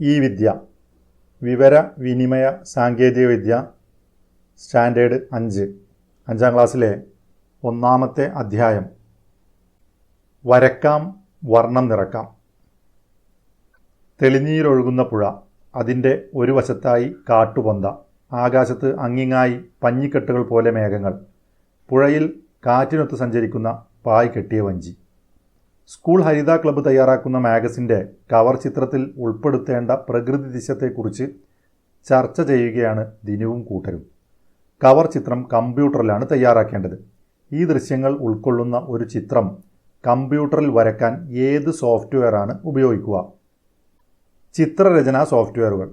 ഈ വിദ്യ വിവര വിനിമയ സാങ്കേതിക വിദ്യ സ്റ്റാൻഡേർഡ് അഞ്ച് അഞ്ചാം ക്ലാസ്സിലെ ഒന്നാമത്തെ അധ്യായം. വരക്കാം വർണം നിറക്കാം. തെളിനീരൊഴുകുന്ന പുഴ അതിന്റെ ഒരു വശത്തായി കാട്ടുപൊന്ത ആകാശത്ത് അങ്ങിങ്ങായി പഞ്ഞിക്കെട്ടുകൾ പോലെ മേഘങ്ങൾ പുഴയിൽ കാറ്റിനൊത്ത് സഞ്ചരിക്കുന്ന പായ് കെട്ടിയ വഞ്ചി. സ്കൂൾ ഹരിത ക്ലബ്ബ് തയ്യാറാക്കുന്ന മാഗസിന്റെ കവർ ചിത്രത്തിൽ ഉൾപ്പെടുത്തേണ്ട പ്രകൃതി ദിശത്തെക്കുറിച്ച് ചർച്ച ചെയ്യുകയാണ് ദിനുവും കൂട്ടരും. കവർ ചിത്രം കമ്പ്യൂട്ടറിലാണ് തയ്യാറാക്കേണ്ടത്. ഈ ദൃശ്യങ്ങൾ ഉൾക്കൊള്ളുന്ന ഒരു ചിത്രം കമ്പ്യൂട്ടറിൽ വരക്കാൻ ഏത് സോഫ്റ്റ്വെയറാണ് ഉപയോഗിക്കുക? ചിത്രരചനാ സോഫ്റ്റ്വെയറുകൾ.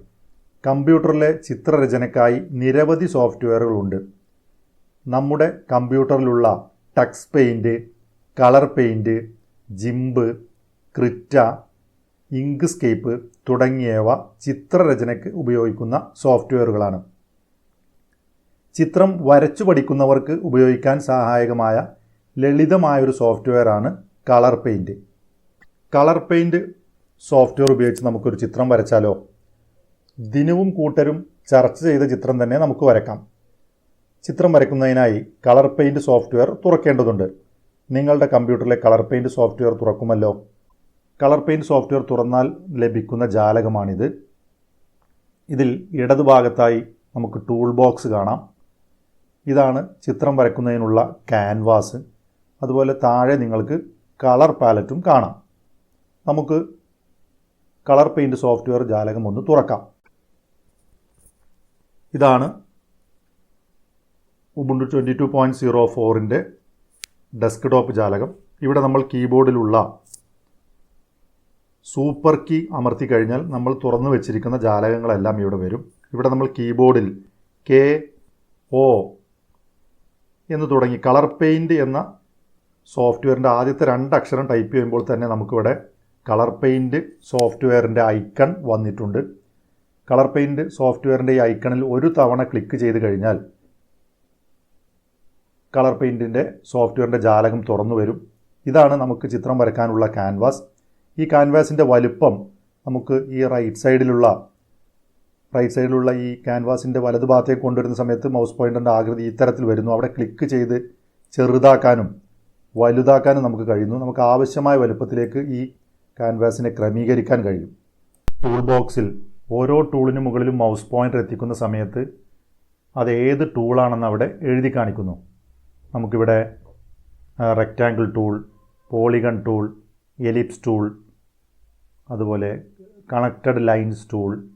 കമ്പ്യൂട്ടറിലെ ചിത്രരചനയ്ക്കായി നിരവധി സോഫ്റ്റ്വെയറുകളുണ്ട്. നമ്മുടെ കമ്പ്യൂട്ടറിലുള്ള Tux Paint colour paint GIMP Krita Inkscape തുടങ്ങിയവ ചിത്രരചനയ്ക്ക് ഉപയോഗിക്കുന്ന സോഫ്റ്റ്വെയറുകളാണ്. ചിത്രം വരച്ചു പഠിക്കുന്നവർക്ക് ഉപയോഗിക്കാൻ സഹായകമായ ലളിതമായൊരു സോഫ്റ്റ്വെയറാണ് colour paint colour paint software ഉപയോഗിച്ച് നമുക്കൊരു ചിത്രം വരച്ചാലോ? ദിനവും കൂട്ടരും ചർച്ച ചെയ്ത ചിത്രം തന്നെ നമുക്ക് വരക്കാം. ചിത്രം വരയ്ക്കുന്നതിനായി കളർ പെയിന്റ് സോഫ്റ്റ്വെയർ തുറക്കേണ്ടതുണ്ട്. നിങ്ങളുടെ കമ്പ്യൂട്ടറിലെ കളർ പെയിന്റ് സോഫ്റ്റ്വെയർ തുറക്കുമല്ലോ? കളർ പെയിന്റ് സോഫ്റ്റ്വെയർ തുറന്നാൽ ലഭിക്കുന്ന ജാലകമാണിത്. ഇതിൽ ഇടതുഭാഗത്തായി നമുക്ക് ടൂൾ ബോക്സ് കാണാം. ഇതാണ് ചിത്രം വരയ്ക്കുന്നതിനുള്ള ക്യാൻവാസ്. അതുപോലെ താഴെ നിങ്ങൾക്ക് കളർ പാലറ്റും കാണാം. നമുക്ക് കളർ പെയിന്റ് സോഫ്റ്റ്വെയർ ജാലകം ഒന്ന് തുറക്കാം. ഇതാണ് Ubuntu twenty two point zero ഫോറിന്റെ ഡെസ്ക്ടോപ്പ് ജാലകം. ഇവിടെ നമ്മൾ കീബോർഡിലുള്ള സൂപ്പർ കീ അമർത്തി കഴിഞ്ഞാൽ നമ്മൾ തുറന്നു വെച്ചിരിക്കുന്ന ജാലകങ്ങളെല്ലാം ഇവിടെ വരും. ഇവിടെ നമ്മൾ കീബോർഡിൽ കെ ഒ എന്ന് തുടങ്ങി കളർ പെയിന്റ് എന്ന സോഫ്റ്റ്വെയറിന്റെ ആദ്യത്തെ രണ്ട് അക്ഷരം ടൈപ്പ് ചെയ്യുമ്പോൾ തന്നെ നമുക്കിവിടെ കളർ പെയിന്റ് സോഫ്റ്റ്വെയറിന്റെ ഐക്കൺ വന്നിട്ടുണ്ട്. കളർ പെയിന്റ് സോഫ്റ്റ്വെയറിന്റെ ഈ ഐക്കണിൽ ഒരു തവണ ക്ലിക്ക് ചെയ്ത് കഴിഞ്ഞാൽ കളർ പെയിന്റിന്റെ സോഫ്റ്റ്വെയറിന്റെ ജാലകം തുറന്നു വരും. ഇതാണ് നമുക്ക് ചിത്രം വരക്കാനുള്ള ക്യാൻവാസ് ഈ ക്യാൻവാസിന്റെ വലുപ്പം നമുക്ക് ഈ റൈറ്റ് സൈഡിലുള്ള റൈറ്റ് സൈഡിലുള്ള ഈ ക്യാൻവാസിന്റെ വലത് ഭാഗത്തേക്ക് കൊണ്ടുവരുന്ന സമയത്ത് മൗസ് പോയിന്റിന്റെ ആകൃതി ഇത്തരത്തിൽ വരുന്നു. അവിടെ ക്ലിക്ക് ചെയ്ത് ചെറുതാക്കാനും വലുതാക്കാനും നമുക്ക് കഴിയുന്നു. നമുക്ക് ആവശ്യമായ വലുപ്പത്തിലേക്ക് ഈ ക്യാൻവാസിനെ ക്രമീകരിക്കാൻ കഴിയും. ടൂൾ ബോക്സിൽ ഓരോ ടൂളിന് മുകളിലും മൗസ് പോയിന്റർ എത്തിക്കുന്ന സമയത്ത് അത് ഏത് ടൂളാണെന്ന് അവിടെ എഴുതി കാണിക്കുന്നു. നമുക്കിവിടെ rectangle tool polygon tool ellipse tool അതുപോലെ connected lines tool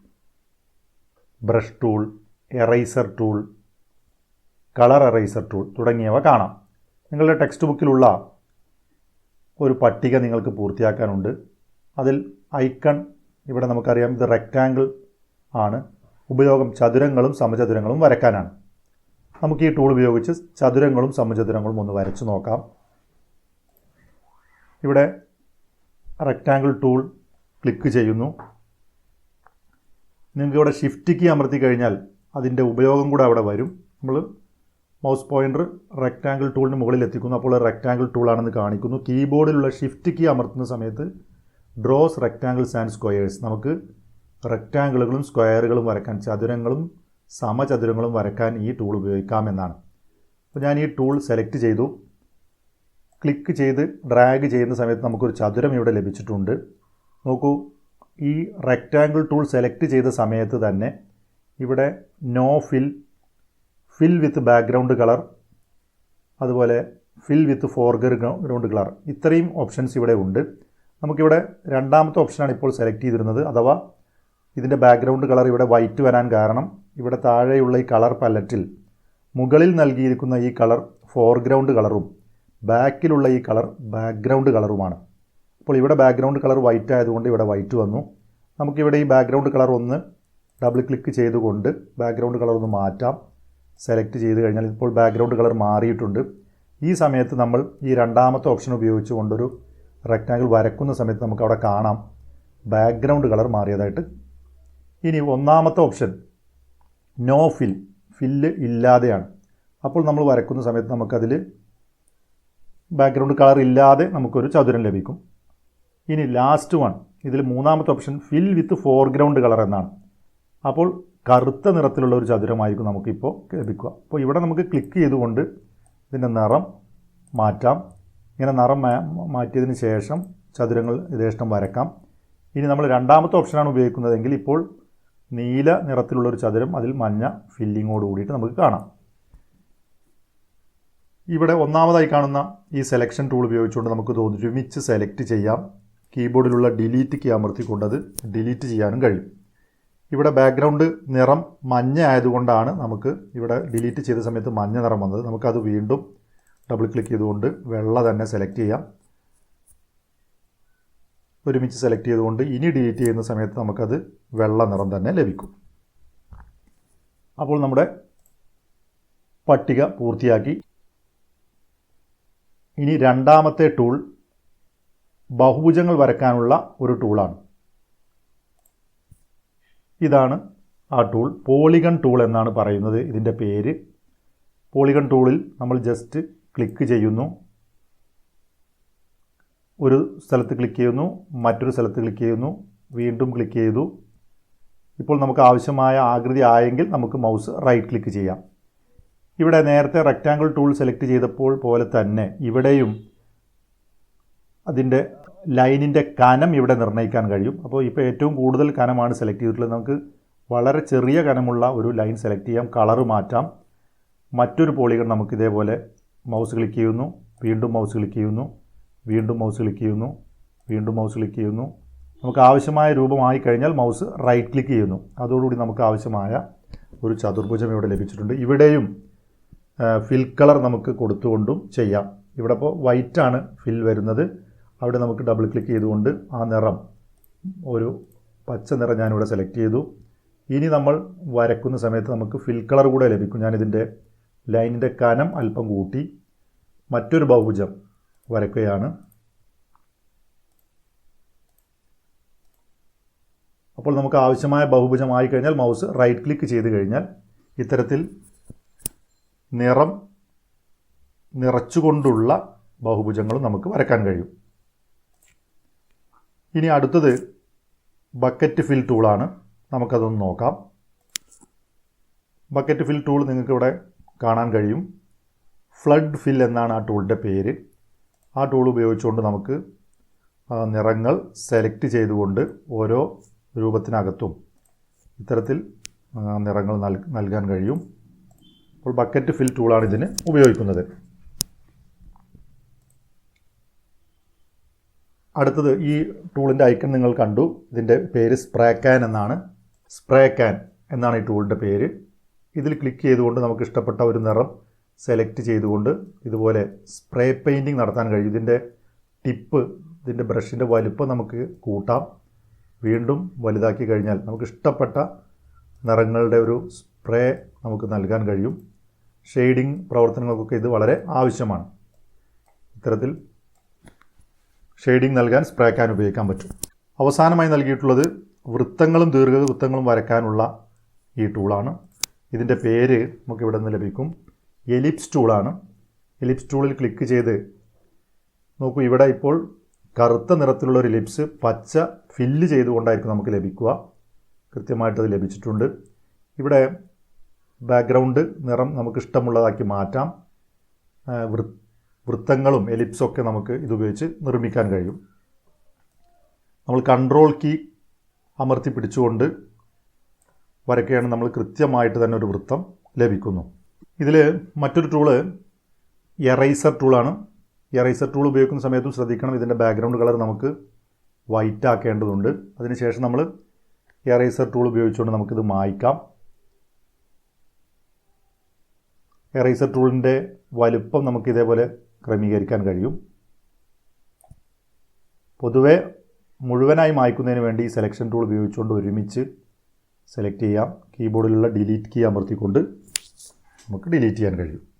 brush tool eraser tool colour eraser tool തുടങ്ങിയവ കാണാം. നിങ്ങളുടെ ടെക്സ്റ്റ് ബുക്കിലുള്ള ഒരു പട്ടിക നിങ്ങൾക്ക് പൂർത്തിയാക്കാനുണ്ട്. അതിൽ ഐക്കൺ ഇവിടെ നമുക്കറിയാം ഇത് റെക്റ്റാങ്കിൾ ആണ്. ഉപയോഗം ചതുരങ്ങളും സമചതുരങ്ങളും വരയ്ക്കാനാണ്. നമുക്ക് ഈ ടൂൾ ഉപയോഗിച്ച് ചതുരങ്ങളും സമചതുരങ്ങളും ഒന്ന് വരച്ച് നോക്കാം. ഇവിടെ റെക്റ്റാങ്കിൾ ടൂൾ ക്ലിക്ക് ചെയ്യുന്നു. നിങ്ങൾക്ക് ഇവിടെ ഷിഫ്റ്റ് കീ അമർത്തി കഴിഞ്ഞാൽ അതിന്റെ ഉപയോഗം കൂടെ അവിടെ വരും. നമ്മൾ മൗസ് പോയിന്റർ റെക്റ്റാങ്കിൾ ടൂളിന് മുകളിൽ എത്തിക്കുന്നു. അപ്പോൾ റെക്റ്റാങ്കിൾ ടൂളാണെന്ന് കാണിക്കുന്നു. കീബോർഡിലുള്ള ഷിഫ്റ്റ് കീ അമർത്തുന്ന സമയത്ത് ഡ്രോസ് റെക്റ്റാങ്കിൾസ് ആൻഡ് സ്ക്വയേഴ്സ് നമുക്ക് റെക്റ്റാങ്കിളുകളും സ്ക്വയറുകളും വരയ്ക്കാൻ ചതുരങ്ങളും സമചതുരങ്ങളും വരക്കാൻ ഈ ടൂൾ ഉപയോഗിക്കാമെന്നാണ്. അപ്പോൾ ഞാൻ ഈ ടൂൾ സെലക്ട് ചെയ്തു. ക്ലിക്ക് ചെയ്ത് ഡ്രാഗ് ചെയ്യുന്ന സമയത്ത് നമുക്കൊരു ചതുരം ഇവിടെ ലഭിച്ചിട്ടുണ്ട്. നോക്കൂ ഈ റെക്റ്റാങ്കിൾ ടൂൾ സെലക്ട് ചെയ്ത സമയത്ത് തന്നെ ഇവിടെ no fill fill with background colour അതുപോലെ ഫിൽ വിത്ത് ഫോർഗ്രൗണ്ട് കളർ ഇത്രയും ഓപ്ഷൻസ് ഇവിടെ ഉണ്ട്. നമുക്കിവിടെ രണ്ടാമത്തെ ഓപ്ഷനാണ് ഇപ്പോൾ സെലക്ട് ചെയ്തിരുന്നത്. അഥവാ ഇതിന്റെ ബാക്ക്ഗ്രൗണ്ട് കളർ ഇവിടെ വൈറ്റ് വരാൻ കാരണം ഇവിടെ താഴെയുള്ള ഈ കളർ പാലറ്റിൽ മുകളിൽ നൽകിയിരിക്കുന്ന ഈ കളർ ഫോർഗ്രൗണ്ട് കളറും ബാക്കിലുള്ള ഈ കളർ ബാക്ക്ഗ്രൗണ്ട് കളറുമാണ്. അപ്പോൾ ഇവിടെ ബാക്ക്ഗ്രൗണ്ട് കളർ വൈറ്റ് ആയതുകൊണ്ട് ഇവിടെ വൈറ്റ് വന്നു. നമുക്കിവിടെ ഈ ബാക്ക്ഗ്രൗണ്ട് കളർ ഒന്ന് ഡബിൾ ക്ലിക്ക് ചെയ്തുകൊണ്ട് ബാക്ക്ഗ്രൗണ്ട് കളർ ഒന്ന് മാറ്റാം. സെലക്ട് ചെയ്ത് കഴിഞ്ഞാൽ ഇപ്പോൾ ബാക്ക്ഗ്രൗണ്ട് കളർ മാറിയിട്ടുണ്ട്. ഈ സമയത്ത് നമ്മൾ ഈ രണ്ടാമത്തെ ഓപ്ഷൻ ഉപയോഗിച്ചുകൊണ്ടൊരു റെക്റ്റാങ്കിൾ വരക്കുന്ന സമയത്ത് നമുക്ക് അവിടെ കാണാം. ബാക്ക്ഗ്രൗണ്ട് കളർ മാറിയതായിട്ട്. ഇനി ഒന്നാമത്തെ ഓപ്ഷൻ നോ ഫിൽ ഫില്ല് ഇല്ലാതെയാണ്. അപ്പോൾ നമ്മൾ വരക്കുന്ന സമയത്ത് നമുക്കതിൽ ബാക്ക്ഗ്രൗണ്ട് കളർ ഇല്ലാതെ നമുക്കൊരു ചതുരം ലഭിക്കും. ഇനി ലാസ്റ്റ് വൺ ഇതിൽ മൂന്നാമത്തെ option fill with foreground colour എന്നാണ്. അപ്പോൾ കറുത്ത നിറത്തിലുള്ള ഒരു ചതുരമായിരിക്കും നമുക്കിപ്പോൾ ലഭിക്കുക. അപ്പോൾ ഇവിടെ നമുക്ക് ക്ലിക്ക് ചെയ്തുകൊണ്ട് ഇതിന്റെ നിറം മാറ്റാം. ഇങ്ങനെ നിറം മാറ്റിയതിന് ശേഷം ചതുരങ്ങൾ യഥേഷ്ടം വരക്കാം ഇനി നമ്മൾ രണ്ടാമത്തെ ഓപ്ഷനാണ് ഉപയോഗിക്കുന്നതെങ്കിൽ ഇപ്പോൾ നീല നിറത്തിലുള്ള ഒരു ചതുരം അതിൽ മഞ്ഞ ഫില്ലിങ്ങോട് കൂടിയിട്ട് നമുക്ക് കാണാം. ഇവിടെ ഒന്നാമതായി കാണുന്ന ഈ സെലക്ഷൻ ടൂൾ ഉപയോഗിച്ചുകൊണ്ട് നമുക്ക് തോന്നി ഒരുമിച്ച് സെലക്ട് ചെയ്യാം. കീബോർഡിലുള്ള ഡിലീറ്റ് കീ അമർത്തിക്കൊണ്ട് അത് ഡിലീറ്റ് ചെയ്യാനും കഴിയും. ഇവിടെ ബാക്ക്ഗ്രൗണ്ട് നിറം മഞ്ഞ ആയതുകൊണ്ടാണ് നമുക്ക് ഇവിടെ ഡിലീറ്റ് ചെയ്ത സമയത്ത് മഞ്ഞ നിറം വന്നത്. നമുക്കത് വീണ്ടും ഡബിൾ ക്ലിക്ക് ചെയ്തുകൊണ്ട് വെള്ള തന്നെ സെലക്ട് ചെയ്യാം. ഒരുമിച്ച് സെലക്ട് ചെയ്തുകൊണ്ട് ഇനി ഡിലീറ്റ് ചെയ്യുന്ന സമയത്ത് നമുക്കത് വെള്ള നിറം തന്നെ ലഭിക്കും. അപ്പോൾ നമ്മുടെ പട്ടിക പൂർത്തിയാക്കി. ഇനി രണ്ടാമത്തെ ടൂൾ ബഹുഭുജങ്ങൾ വരക്കാനുള്ള ഒരു ടൂളാണ് ഇതാണ് ആ ടൂൾ പോളിഗൺ ടൂൾ എന്നാണ് പറയുന്നത് ഇതിന്റെ പേര്. പോളിഗൺ ടൂളിൽ നമ്മൾ ജസ്റ്റ് ക്ലിക്ക് ചെയ്യുന്നു. ഒരു സ്ഥലത്ത് ക്ലിക്ക് ചെയ്യുന്നു മറ്റൊരു സ്ഥലത്ത് ക്ലിക്ക് ചെയ്യുന്നു വീണ്ടും ക്ലിക്ക് ചെയ്തു. ഇപ്പോൾ നമുക്ക് ആവശ്യമായ ആകൃതി ആയെങ്കിൽ നമുക്ക് മൗസ് റൈറ്റ് ക്ലിക്ക് ചെയ്യാം. ഇവിടെ നേരത്തെ റെക്റ്റാങ്കിൾ ടൂൾ സെലക്ട് ചെയ്തപ്പോൾ പോലെ തന്നെ ഇവിടെയും അതിന്റെ ലൈനിന്റെ കനം ഇവിടെ നിർണയിക്കാൻ കഴിയും. അപ്പോൾ ഇപ്പോൾ ഏറ്റവും കൂടുതൽ കനമാണ് സെലക്ട് ചെയ്തിട്ടുള്ളത്. നമുക്ക് വളരെ ചെറിയ കനമുള്ള ഒരു ലൈൻ സെലക്ട് ചെയ്യാം കളറ് മാറ്റാം. മറ്റൊരു പോളികൾ നമുക്ക് ഇതേപോലെ മൗസ് ക്ലിക്ക് ചെയ്യുന്നു വീണ്ടും മൗസ് ക്ലിക്ക് ചെയ്യുന്നു. വീണ്ടും മൗസ് ക്ലിക്ക് ചെയ്യുന്നു വീണ്ടും മൗസ് ക്ലിക്ക് ചെയ്യുന്നു നമുക്ക് ആവശ്യമായ രൂപമായി കഴിഞ്ഞാൽ മൗസ് റൈറ്റ് ക്ലിക്ക് ചെയ്യുന്നു. അതോടുകൂടി നമുക്ക് ആവശ്യമായ ഒരു ചതുർഭുജം ഇവിടെ ലഭിച്ചിട്ടുണ്ട്. ഇവിടെയും ഫിൽ കളർ നമുക്ക് കൊടുത്തുകൊണ്ടും ചെയ്യാം. ഇവിടെ ഇപ്പോൾ വൈറ്റാണ് ഫിൽ വരുന്നത്. അവിടെ നമുക്ക് ഡബിൾ ക്ലിക്ക് ചെയ്തുകൊണ്ട് ആ നിറം ഒരു പച്ച നിറം ഞാനിവിടെ സെലക്ട് ചെയ്തു. ഇനി നമ്മൾ വരക്കുന്ന സമയത്ത് നമുക്ക് ഫിൽ കളർ കൂടെ ലഭിക്കും. ഞാനിതിന്റെ ലൈനിന്റെ കനം അല്പം കൂട്ടി. മറ്റൊരു ബഹുഭുജം. വരയ്ക്കുകയാണ് അപ്പോൾ നമുക്ക് ആവശ്യമായ ബഹുഭുജമായി കഴിഞ്ഞാൽ മൗസ് റൈറ്റ് ക്ലിക്ക് ചെയ്ത് കഴിഞ്ഞാൽ ഇത്തരത്തിൽ നിറം നിറച്ചുകൊണ്ടുള്ള ബഹുഭുജങ്ങളും നമുക്ക് വരയ്ക്കാൻ കഴിയും. ഇനി അടുത്തത് ബക്കറ്റ് ഫിൽ ടൂളാണ് നമുക്കതൊന്ന് നോക്കാം. ബക്കറ്റ് ഫിൽ ടൂൾ നിങ്ങൾക്കിവിടെ കാണാൻ കഴിയും. ഫ്ലഡ് ഫിൽ എന്നാണ് ആ ടൂളിന്റെ പേര്. ആ ടൂൾ ഉപയോഗിച്ചുകൊണ്ട് നമുക്ക് നിറങ്ങൾ സെലക്ട് ചെയ്തുകൊണ്ട് ഓരോ രൂപത്തിനകത്തും ഇത്തരത്തിൽ നിറങ്ങൾ നൽ നൽകാൻ കഴിയും. അപ്പോൾ ബക്കറ്റ് ഫിൽ ടൂളാണ് ഇതിന് ഉപയോഗിക്കുന്നത്. അടുത്തത് ഈ ടൂളിന്റെ ഐക്കൺ നിങ്ങൾ കണ്ടു. ഇതിന്റെ പേര് സ്പ്രേ ക്യാൻ എന്നാണ്. സ്പ്രേ ക്യാൻ എന്നാണ് ഈ ടൂളിന്റെ പേര്. ഇതിൽ ക്ലിക്ക് ചെയ്തുകൊണ്ട് നമുക്ക് ഇഷ്ടപ്പെട്ട ഒരു നിറം സെലക്ട് ചെയ്തുകൊണ്ട് ഇതുപോലെ സ്പ്രേ പെയിന്റിങ് നടത്താൻ കഴിയും. ഇതിന്റെ ടിപ്പ് ഇതിന്റെ ബ്രഷിന്റെ വലുപ്പം നമുക്ക് കൂട്ടാം. വീണ്ടും വലുതാക്കി കഴിഞ്ഞാൽ നമുക്ക് ഇഷ്ടപ്പെട്ട നിറങ്ങളുടെ ഒരു സ്പ്രേ നമുക്ക് നൽകാൻ കഴിയും. ഷെയ്ഡിങ് പ്രവർത്തനങ്ങൾക്കൊക്കെ ഇത് വളരെ ആവശ്യമാണ്. ഇത്തരത്തിൽ ഷെയ്ഡിങ് നൽകാൻ സ്പ്രേ ക്യാൻ ഉപയോഗിക്കാൻ പറ്റും. അവസാനമായി നൽകിയിട്ടുള്ളത് വൃത്തങ്ങളും ദീർഘവൃത്തങ്ങളും വരക്കാനുള്ള ഈ ടൂളാണ്. ഇതിന്റെ പേര് നമുക്കിവിടെ നിന്ന് ലഭിക്കും. എലിപ്സ് ടൂളാണ് എലിപ്സ് ടൂളിൽ ക്ലിക്ക് ചെയ്ത് നോക്കൂ ഇവിടെ ഇപ്പോൾ കറുത്ത നിറത്തിലുള്ള ഒരു എലിപ്സ് പച്ച ഫില്ല് ചെയ്തുകൊണ്ടായിരിക്കും നമുക്ക് ലഭിക്കുക. കൃത്യമായിട്ട് അത് ലഭിച്ചിട്ടുണ്ട്. ഇവിടെ ബാക്ക്ഗ്രൗണ്ട് നിറം നമുക്ക് ഇഷ്ടമുള്ളതാക്കി മാറ്റാം. വൃത്തങ്ങളും എലിപ്സൊക്കെ നമുക്ക് ഇതുപയോഗിച്ച് നിർമ്മിക്കാൻ കഴിയും. നമ്മൾ കൺട്രോൾ കീ അമർത്തി പിടിച്ചുകൊണ്ട് വരയ്ക്കുകയാണ്. നമ്മൾ കൃത്യമായിട്ട് തന്നെ ഒരു വൃത്തം ലഭിക്കുന്നു. ഇതിൽ മറ്റൊരു ടൂൾ എറൈസർ ടൂളാണ് എറൈസർ ടൂൾ ഉപയോഗിക്കുന്ന സമയത്തും ശ്രദ്ധിക്കണം ഇതിന്റെ ബാക്ക്ഗ്രൗണ്ട് കളർ നമുക്ക് വൈറ്റ് ആക്കേണ്ടതുണ്ട്. അതിനുശേഷം നമ്മൾ എറൈസർ ടൂൾ ഉപയോഗിച്ചുകൊണ്ട് നമുക്കിത് മായ്ക്കാം. എറൈസർ ടൂളിന്റെ വലുപ്പം നമുക്ക് ഇതേപോലെ ക്രമീകരിക്കാൻ കഴിയും. പൊതുവെ മുഴുവനായി മായ്ക്കുന്നതിന് വേണ്ടി ഈ സെലക്ഷൻ ടൂൾ ഉപയോഗിച്ചുകൊണ്ട് ഒരുമിച്ച് സെലക്ട് ചെയ്യാം. കീബോർഡിലുള്ള ഡിലീറ്റ് കീ അമർത്തിക്കൊണ്ട് നമുക്ക് ഡിലീറ്റ് ചെയ്യാൻ കഴിയും.